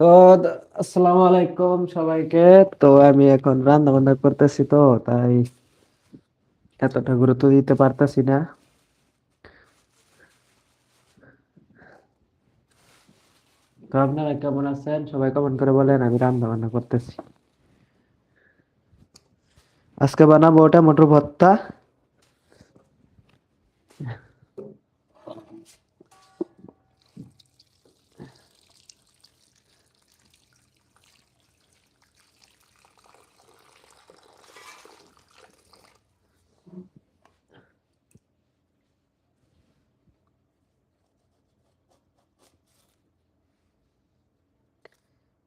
তো আসসালামু আলাইকুম সবাইকে। তো আমি এখন রান্না বান্না করতেছি তো, তাই এতটা গুরুত্ব দিতে পারতাছি না। তো আপনারা কেমন আছেন? সবাই কমেন্ট করে বলেন, আমি রান্না বান্না করতেছি। আজকে বানাবো ওটা মটর ভর্তা।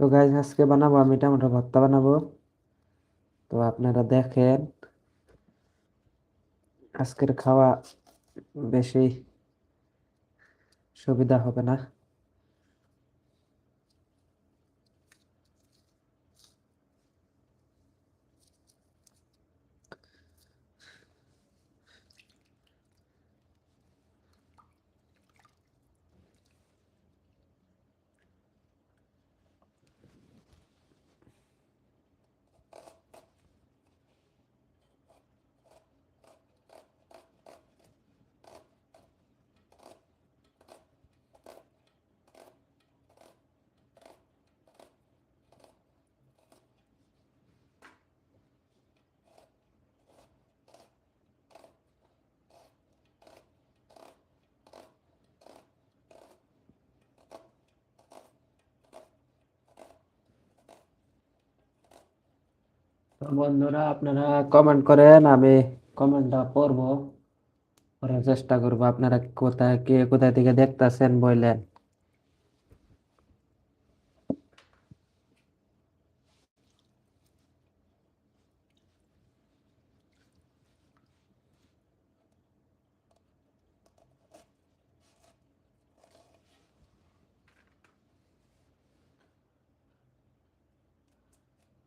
তো গাইজ আজকে বানাবো আমি টমেটো ভর্তা বানাবো। তো আপনারা দেখেন, আজকের খাওয়া বেশি সুবিধা হবে না। বন্ধুরা, আপনারা কমেন্ট করেন, আমি কমেন্টটা পড়ব। করার চেষ্টা করব, আপনারা কোথায় কে কোথায় থেকে দেখতাছেন বললেন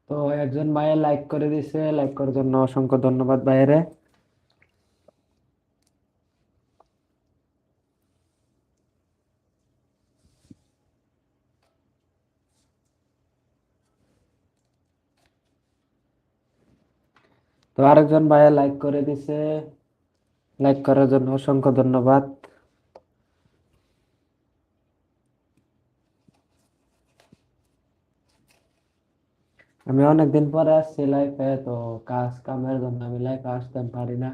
তো একজন ভাইয়ের লাইক করে দিছে লাইক করার জন্য অসংখ্য ধন্যবাদ ভাইয়েরে। তো আরেকজন ভাইয়া লাইক করে দিছে লাইক করার জন্য অসংখ্য ধন্যবাদ। আমি অনেকদিন পরে আসছি লাইফে তো কাজ কামের জন্য আমি লাইফে আসতে পারি না।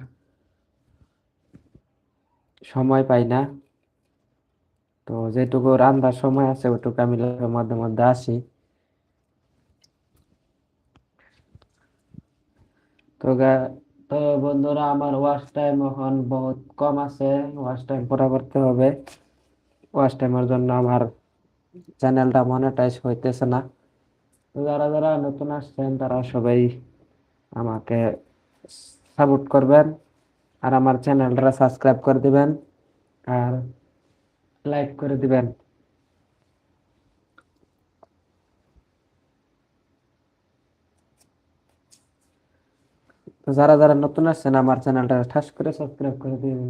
সময় পাই না। তো যেটুকু রান্নার সময় আছে, ওটুকু আমি লাইফের মধ্যে আসি। তো তো বন্ধুরা, আমার ওয়াচ টাইম এখন বহুত কম আছে। ওয়াচ টাইম পুরা করতে হবে। ওয়াচ টাইমের জন্য আমার চ্যানেলটা মনিটাইজ হইতেছে না। যারা যারা নতুন আসছেন, তারা সবাই আমাকে সাপোর্ট করবেন আর আমার চ্যানেলটা সাবস্ক্রাইব করে দিবেন আর লাইক করে দিবেন। তো যারা যারা নতুন আসছেন, আমার চ্যানেলটা ঠাস করে সাবস্ক্রাইব করে দিবেন।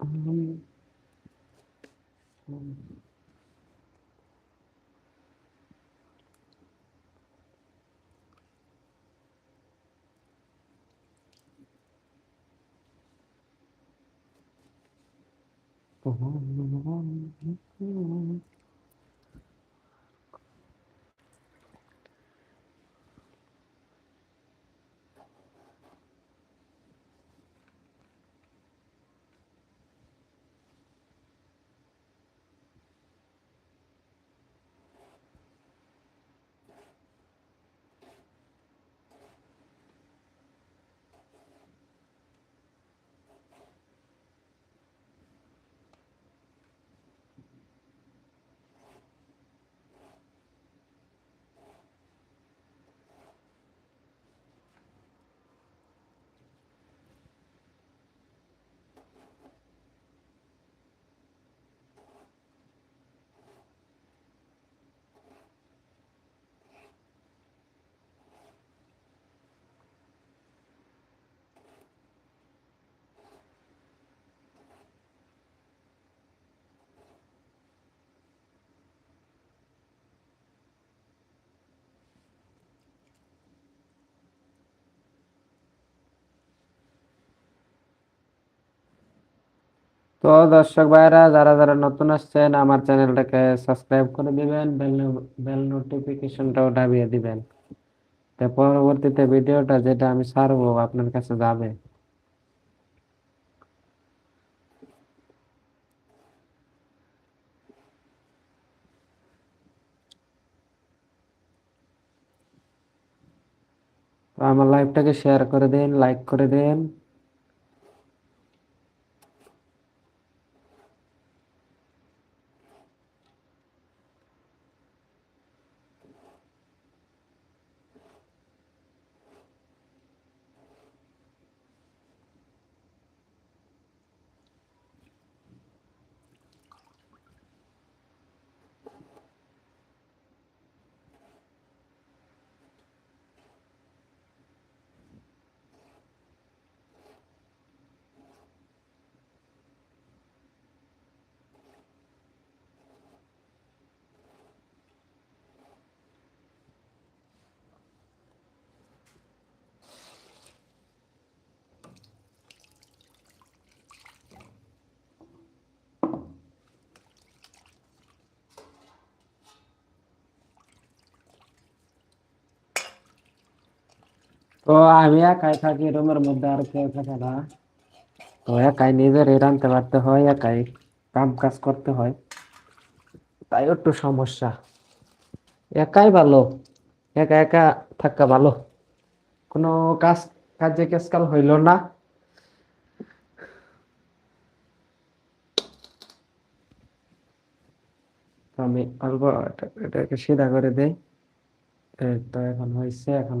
Mm-hmm. তো দর্শক ভাইরা, যারা যারা নতুন আসছেন, আমার চ্যানেলটাকে সাবস্ক্রাইব করে দিবেন, বেল বেল নোটিফিকেশনটাও দাবিয়ে দিবেন। তো পরবর্তীতে ভিডিওটা যেটা আমি ছাড়বো, আপনার কাছে যাবে। আমার লাইভটাকে শেয়ার করে দিন, লাইক করে দিন। তো আমি একাই থাকি রুমের মধ্যে আর কেউ থাকে না। তো একাই নিজেরই রাঁধতে পারতে হয়, একাই কাম কাজ করতে হয়। তাই একটু সমস্যা। একাই ভালো, একা একা থাকা ভালো। কোনো কাজ, কাজে কাজকাল হইল না। আমি অল্প এটাকে সিধা করে দেই। তো এখন হয়েছে এখন